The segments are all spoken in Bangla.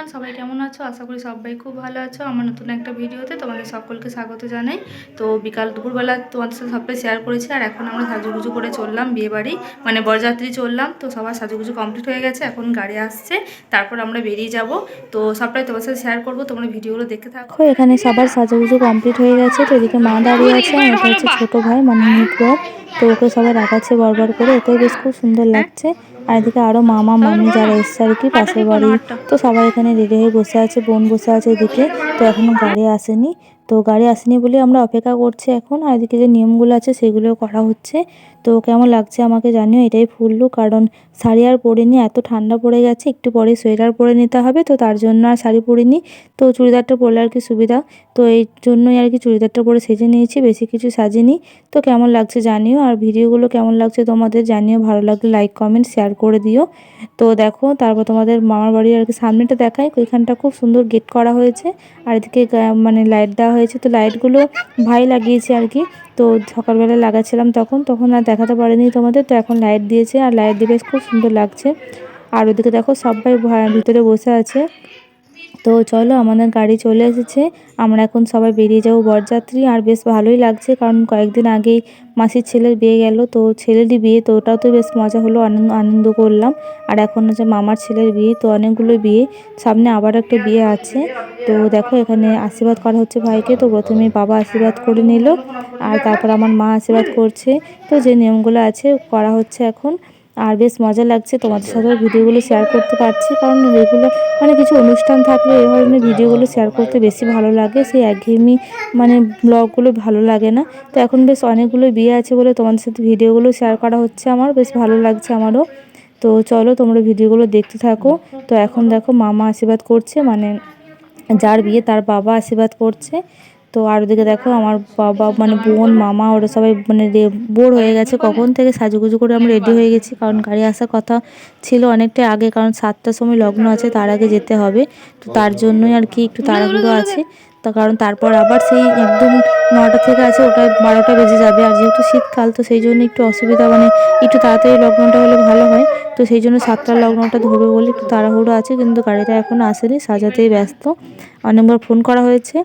এভরিওয়ান সবাই কেমন আছো? আশা করি সবাই খুব ভালো আছো। আমার নতুন একটা ভিডিওতে তোমাদের সকলকে স্বাগত জানাই। তো বিকাল দুপুরবেলা তোমাদের সাথে সবটাই শেয়ার করেছি আর এখন আমরা সাজুগুজু করে চললাম বিয়ে বাড়ি মানে বরযাত্রী চললাম তো সবার সাজুগুজু কমপ্লিট হয়ে গেছে এখন গাড়ি আসছে তারপর আমরা বেরিয়ে যাব। তো সবটাই তোমার সাথে শেয়ার করব তোমরা ভিডিওগুলো দেখতে থাকো। এখানে সবার সাজুগুজু কমপ্লিট হয়ে গেছে তো এদিকে মা দাঁড়িয়ে আছে আর এটা হচ্ছে ছোট ভাই মানে তো ওকে সবাই রাখাচ্ছে বরবার করে ওকেও বেশ খুব সুন্দর লাগছে। আর এদিকে আরও মামা মামি যারা এসছে আর কি পাশের বাড়ি। তো সবাই এখানে রেডি হয়ে বসে আছে বোন বসে আছে এদিকে। তো এখনও গাড়ি আসেনি। তো গাড়ি আসেনি বলে আমরা অপেক্ষা করছি এখন, আর এদিকে যে নিয়মগুলো আছে সেগুলোও করা হচ্ছে। তো কেমন লাগছে আমাকে জানিও, এটাই ফুল কারণ শাড়ি আর পরিনি, এত ঠান্ডা পড়ে গেছে, একটু পরে সোয়েটার পরে নিতে হবে, তো তার জন্য আর শাড়ি পরিনি। তো চুড়িদারটা পরলে আর কি সুবিধা, তো এই জন্যই আর কি চুড়িদারটা পরে সেজে নিয়েছি, বেশি কিছু সাজিনি। তো কেমন লাগছে জানিও, আর ভিডিওগুলো কেমন লাগছে তোমাদের জানিও, ভালো লাগলে লাইক কমেন্ট শেয়ার করে দিও। তো দেখো, তারপর তোমাদের মামার বাড়ির আর কি সামনেটা দেখায় ওইখানটা খুব সুন্দর গেট করা হয়েছে, আর এদিকে মানে লাইট দেওয়া হয়েছে, তো লাইটগুলো ভাই লাগিয়েছে আর কি। তো সকালবেলা লাগাচ্ছিলাম তখন তখন আর দেখাতে পারিনি তোমাদের, তো এখন লাইট দিয়েছে, আর লাইট দিয়ে বেশ খুব সুন্দর লাগছে। আর ওদিকে দেখো সবাই ভিতরে বসে আছে। তো চলো, আমাদের গাড়ি চলে এসেছে। আমরা এখন সবাই বেরিয়ে যাব বরযাত্রী। আর বেশ ভালোই লাগছে, কারণ কয়েকদিন আগেই মাসির ছেলের বিয়ে গেল। তো ছেলেরই বিয়ে, তো ওটাও তো বেশ মজা হলো, আনন্দ আনন্দ করলাম। আর এখন হচ্ছে মামার ছেলের বিয়ে, তো অনেকগুলো বিয়ে। সামনে আবার একটা বিয়ে আছে। তো দেখো, এখানে আশীর্বাদ করা হচ্ছে ভাইকে। তো প্রথমে বাবা আশীর্বাদ করে নিল, আর তারপর আমার মা আশীর্বাদ করছে। তো যে নিয়মগুলো আছে, করা হচ্ছে এখন। আর বেশ মজা লাগছে। তোমাদের সাথেও ভিডিওগুলো শেয়ার করতে পারছি। কারণ এগুলো মানে কিছু অনুষ্ঠান থাকলে এই ধরনের ভিডিওগুলো শেয়ার করতে বেশি ভালো লাগে। সেই একঘেয়েমি মানে ব্লগগুলো ভালো লাগে না। তো এখন বেশ অনেকগুলো বিয়ে আছে বলে তোমাদের সাথে ভিডিওগুলো শেয়ার করা হচ্ছে আমার। বেশ ভালো লাগছে আমারও। তো চলো তোমরা ভিডিওগুলো দেখতে থাকো। তো এখন দেখো মামা আশীর্বাদ করছে। মানে যার বিয়ে তার বাবা আশীর্বাদ করছে। তো আর ওদিকে দেখো আমার বাবা মানে বোন, মামা, ওরা সবাই মানে বোর হয়ে গেছে। কখন থেকে সাজুগুজু করে আমরা রেডি হয়ে গেছি, কারণ গাড়ি আসার কথা ছিল অনেকটা আগে, কারণ সাতটার সময় লগ্ন আছে, তার আগে যেতে হবে। তো তার জন্যই আর কি একটু তাড়াহুড়ো আছে। তার কারণ তারপর আবার সেই একদম নটা থেকে আছে, ওটা বারোটা বেজে যাবে। আর যেহেতু শীতকাল, তো সেই জন্য একটু অসুবিধা মানে একটু তাড়াতাড়ি লগ্নটা হলে ভালো হয়। তো সেই জন্য সাতটার লগ্নটা ধরবে বলে একটু তাড়াহুড়ো আছে, কিন্তু গাড়িটা এখনও আসেনি, সাজাতেই ব্যস্ত। অনেকবার ফোন করা হয়েছে।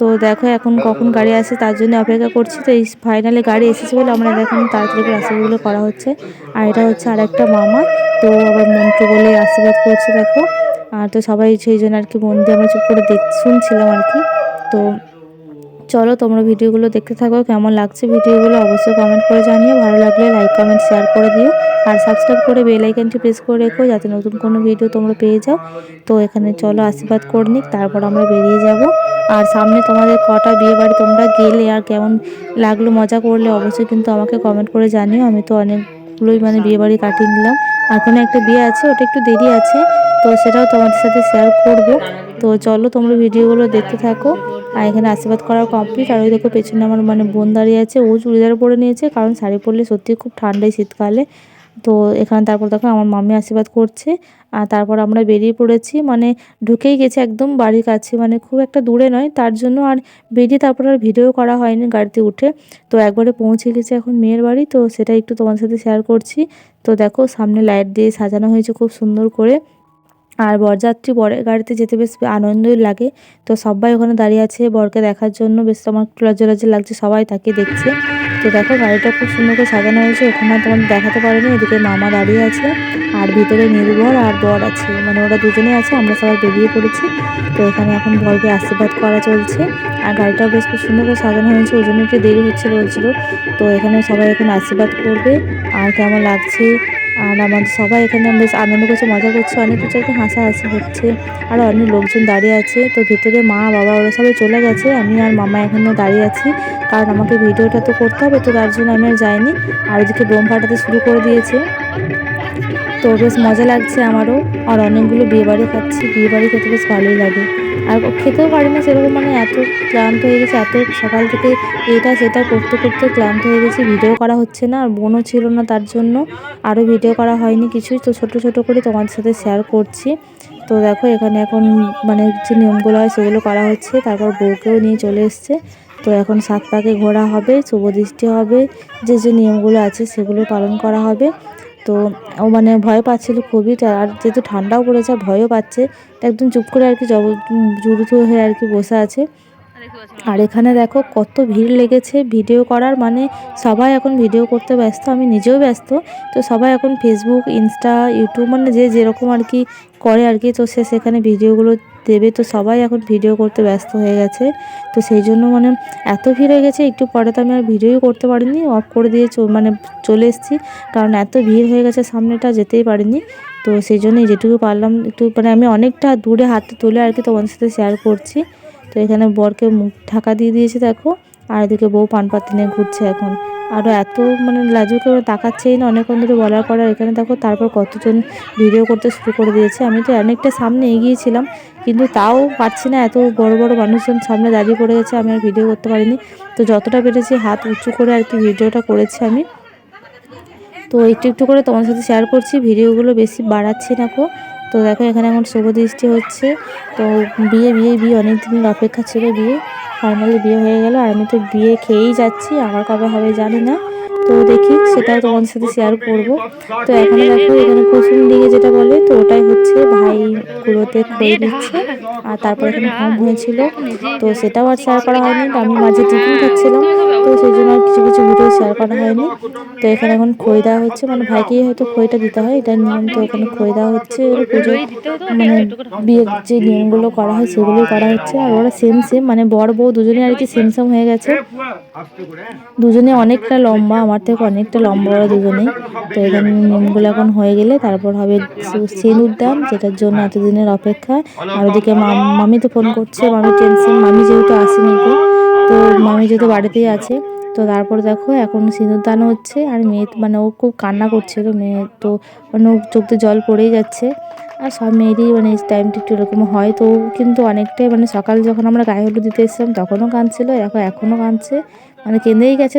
তো দেখো এখন কখন গাড়ি আসে তার জন্য অপেক্ষা করছি। তো এই ফাইনালে গাড়ি এসেছে বলে আমরা এখন তাড়াতাড়ি করে আশীর্বাদগুলো করা হচ্ছে। আর এটা হচ্ছে আর একটা মামা। তো আবার মন্ত্র বলে আশীর্বাদ করছে দেখো। আর তো সবাই সেই জন্য আর কি মন দিয়ে আমরা চুপ করে দেখ শুনছিলাম আর কি। তো চলো তোমরা ভিডিওগুলো দেখতে থাকো, কেমন লাগছে ভিডিওগুলো অবশ্যই কমেন্ট করে জানিও, ভালো লাগলে লাইক কমেন্ট শেয়ার করে দিও, আর সাবস্ক্রাইব করে বেল আইকনটি প্রেস করে রেখো যাতে নতুন কোনো ভিডিও তোমরা পেয়ে যাও। তো এখানে চলো আশীর্বাদ করে নিক, তারপর আমরা বেরিয়ে যাব। আর সামনে তোমাদের কটা বিয়ে বাড়ি তোমরা গেলে আর কেমন লাগল, মজা করলে অবশ্যই কিন্তু আমাকে কমেন্ট করে জানিও, আমি তো অনেকগুলোই মানে বিয়ে বাড়ি কাটিয়ে নিলাম। এখনও একটা বিয়ে আছে, ওটা একটু দেরি আছে, তো সেটাও তোমাদের সাথে শেয়ার করব। তো চলো তোমরা ভিডিওগুলো দেখতে থাকো, আর এখানে আশীর্বাদ করা কমপ্লিট আর ওই দেখো পেছনে আমার মানে বোন দাঁড়িয়ে আছে, ও চুড়িদার পরে নিয়েছে, কারণ শাড়ি পরলে সত্যি খুব ঠান্ডায় শীতকালে। তো এখানে তারপর দেখো আমার মামি আশীর্বাদ করছে, আর তারপর আমরা বেরিয়ে পড়েছি মানে ঢুকেই গেছে একদম বাড়ির কাছে মানে খুব একটা দূরে নয়, তার জন্য আর বেরিয়ে তারপর আর ভিডিও করা হয়নি গাড়িতে উঠে। তো একবারে পৌঁছে গেছে এখন মেয়ের বাড়ি, তো সেটা একটু তোমাদের সাথে শেয়ার করছি। তো দেখো সামনে লাইট দিয়ে সাজানো হয়েছে খুব সুন্দর করে, আর বরযাত্রী বরের গাড়িতে যেতে বেশ আনন্দই লাগে। তো সবাই ওখানে দাঁড়িয়ে আছে বরকে দেখার জন্য, বেশ আমার একটু লজ্জা লজ্জা লাগছে, সবাই তাকে দেখছে। তো দেখো গাড়িটা খুব সুন্দর করে সাজানো হয়েছে, ওখানে তোমাদের দেখাতে পারিনি, এদিকে মামা দাঁড়িয়ে আছে আর ভিতরে নির্ভর আর বর আছে মানে ওরা দুজনেই আছে, আমরা সবাই বেরিয়ে পড়েছি, তো এখানে এখন বরকে আশীর্বাদ করা চলছে, আর গাড়িটাও বেশ খুব সুন্দর করে সাজানো হয়েছে, ওই জন্য একটু দেরি হচ্ছে বলছিল, তো এখানে সবাই এখন আশীর্বাদ করবে, আর কেমন লাগছে আর আমাদের সবাই এখানে বেশ আনন্দ করছে, মজা করছে, অনেক কিছু একটা হাসাহাসি হচ্ছে। আর অনেক লোকজন দাঁড়িয়ে আছে, তো ভিতরে মা, বাবা, ওরা সবাই চলে গেছে, আমি আর মামা এখানে দাঁড়িয়ে আছি। কারণ আমাকে ভিডিওটা তো করতে হবে, তো তার জন্য আমি আর যাইনি। আর ওদিকে বোম ফাটাতে শুরু করে দিয়েছে। তো বেশ মজা লাগছে আমারও। আর অনেকগুলো বিয়েবাড়ি খাচ্ছি, বিয়েবাড়ি খেতে বেশ ভালোই লাগে। আর খেতেও পারি না সেরকম মানে এত ক্লান্ত হয়ে গেছে, এত সকাল থেকে এটা সেটা করতে করতে ক্লান্ত হয়ে গেছি ভিডিও করা হচ্ছে না, আর বোনও ছিল না তার জন্য, আরও ভিডিও করা হয়নি কিছুই, তো ছোট ছোট করে তোমাদের সাথে শেয়ার করছি। তো দেখো এখানে এখন মানে যে নিয়মগুলো হয় সেগুলো করা হচ্ছে, তারপর বউকেও নিয়ে চলে এসছে। তো এখন সাত পাকে ঘোরা হবে, শুভ দৃষ্টি হবে, যে যে নিয়মগুলো আছে সেগুলো পালন করা হবে। তো ও মানে ভয় পাচ্ছিল খুবই আর যেহেতু ঠান্ডাও পড়েছে ভয়ও পাচ্ছে একদম চুপ করে আর কি জব জুড়ুথু হয়ে আর কি বসে আছে। আর এখানে দেখো কত ভিড় লেগেছে, ভিডিও করার মানে সবাই এখন ভিডিও করতে ব্যস্ত, আমি নিজেও ব্যস্ত। তো সবাই এখন ফেসবুক ইনস্টা ইউটিউব মানে যে যেরকম আর কি করে আর কি, তো সে সেখানে ভিডিওগুলো দেবে। তো সবাই এখন ভিডিও করতে ব্যস্ত হয়ে গেছে। তো সেই জন্য মানে এত ভিড় হয়ে গেছে, একটু পরে তো আমি আর ভিডিওই করতে পারিনি অফ করে দিয়ে মানে চলে এসেছি। কারণ এত ভিড় হয়ে গেছে, সামনেটা যেতেই পারিনি। তো সেই জন্যই যেটুকু পারলাম, একটু মানে আমি অনেকটা দূরে হাতে তুলে আর কি তোমাদের সাথে শেয়ার করছি। তো এখানে বরকে মুখ ঢাকা দিয়ে দিয়েছে, দেখো। আর এদিকে বউ পান পাতি নিয়ে ঘুরছে এখন। আরও এত মানে লাজুকে তাকাচ্ছেই না, অনেকক্ষণ ধরে বলার পর এখানে দেখো তারপর কতজন ভিডিও করতে শুরু করে দিয়েছে। আমি তো অনেকটা সামনে এগিয়েছিলাম, কিন্তু তাও পারছি না, এত বড় বড় মানুষজন সামনে দাঁড়িয়ে পড়ে গেছে, আমি আর ভিডিও করতে পারিনি। তো যতটা পেরেছি হাত উঁচু করে আর কি ভিডিওটা করেছি আমি। তো একটু একটু করে তোমার সাথে শেয়ার করছি, ভিডিওগুলো বেশি বাড়াচ্ছি না কো তো দেখো এখানে এখন শুভ দৃষ্টি হচ্ছে। তো বিয়ে বিয়ে বিয়ে অনেক দিনের অপেক্ষা ছিল বিয়ে। ফাইনালি বিয়ে হয়ে গেল আর আমি তো বিয়ে খেয়েই যাচ্ছি। আমার কবে হবে জানি না। তো দেখি, সেটাও তোমাদের সাথে শেয়ার করব। তো এখানে দেখো, এখানে কুসুম দিকে যেটা বলে, তো ওটাই হচ্ছে ভাই কুলোতে খই দিচ্ছে। আর তারপর এখানে হোম হয়েছিল, তো সেটাও আর শেয়ার করা হয়নি। তো আমি মাঝে টিফিন খাচ্ছিলাম, তো সেই জন্য আর কিছু কিছু ভিডিও শেয়ার করা হয়নি। তো এখানে এখন খই দেওয়া হচ্ছে মানে ভাইকেই হয়তো খইটা দিতে হয়, এটা নিয়ম। তো এখানে খই দেওয়া হচ্ছে পুজো মানে বিয়ের যে নিয়মগুলো করা হয়, সেগুলোই করা হচ্ছে। আর ওরা সেম সেম মানে বড় বউ দুজনে আর কি সেম সেম হয়ে গেছে। দুজনে অনেকটা লম্বা, আমার থেকে অনেকটা লম্বা ওরা দুজনেই তো এখানে নিয়মগুলো এখন হয়ে গেলে তারপর হবে সেন উদ্যান যেটার জন্য এতদিনের অপেক্ষা। আর ওদিকে মাম- তো ফোন করছে, মামি টেনশন মামি যেহেতু আসেনি তো তো মামি যেহেতু বাড়িতেই আছে, তো তারপর দেখো এখন সিঁদুরদান হচ্ছে, আর মেয়ে মানে ও খুব কান্না করছিল মেয়ে তো মানে চোখ দিয়ে জল পড়েই যাচ্ছে। আর সব মেয়েরই মানে টাইমটা একটু এরকম হয়। তো কিন্তু অনেকটাই মানে সকাল যখন আমরা গায়ে হলুদ দিতে এসেছিলাম, তখনও কাঁদছিল, দেখো এখনও কাঁদছে। মানে কেঁদেই গেছে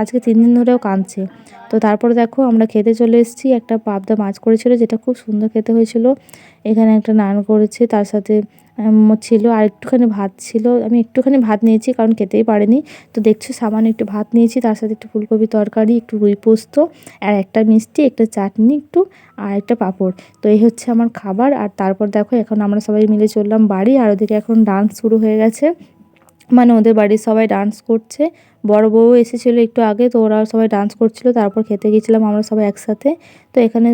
আজকে তিন দিন ধরেও কাঁদছে। তো তারপরে দেখো আমরা খেতে চলে এসেছি, একটা পাবদা মাছ করেছিল, যেটা খুব সুন্দর খেতে হয়েছিল। এখানে একটা নান করেছে, তার সাথে ছিল আর একটুখানি ভাত ছিল। আমি একটুখানি ভাত নিয়েছি, কারণ খেতেই পারিনি। তো দেখছ, সামান্য একটু ভাত নিয়েছি, তার সাথে একটু ফুলকপি তরকারি, একটু রুই পোস্ত, আর একটা মিষ্টি, একটা চাটনি একটু, আর একটা পাঁপড়। তো এই হচ্ছে আমার খাবার, আর তারপর দেখো, এখন আমরা সবাই মিলে চললাম বাড়ি, আর ওদিকে এখন ডান্স শুরু হয়ে গেছে। মানে ওদের বাড়ির সবাই ডান্স করছে। বড় বউ এসেছিল একটু আগে, তো ওরা সবাই ডান্স করছিল, তারপর খেতে গেছিলাম আমরা সবাই একসাথে। তো এখানে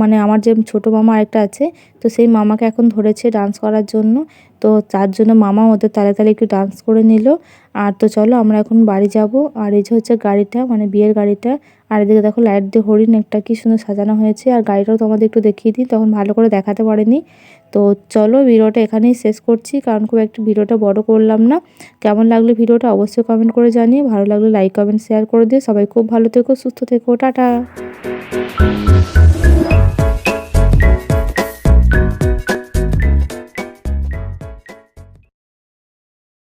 মানে আমার যে ছোটো মামা আরেকটা আছে, তো সেই মামাকে এখন ধরেছে ডান্স করার জন্য। তো তার জন্য মামা ওদের তালে তালে একটু ডান্স করে নিল। আর তো চলো আমরা এখন বাড়ি যাব। আর এই যে হচ্ছে গাড়িটা মানে বিয়ের গাড়িটা আর এদিকে দেখো লাইট দিয়ে হরিণ একটা কি সুন্দর সাজানো হয়েছে, আর গাড়িটাও তোমাদের একটু দেখিয়ে দিই, তখন ভালো করে দেখাতে পারেনি। তো চলো ভিডিওটা এখানেই শেষ করছি, কারণ খুব একটু ভিডিওটা বড় করলাম না। কেমন লাগল ভিডিওটা অবশ্যই কমেন্ট করে জানিয়ে ভালো লাগলে লাইক কমেন্ট শেয়ার করে দিয়ে সবাই খুব ভালো থেকো, সুস্থ থেকো, টাটা।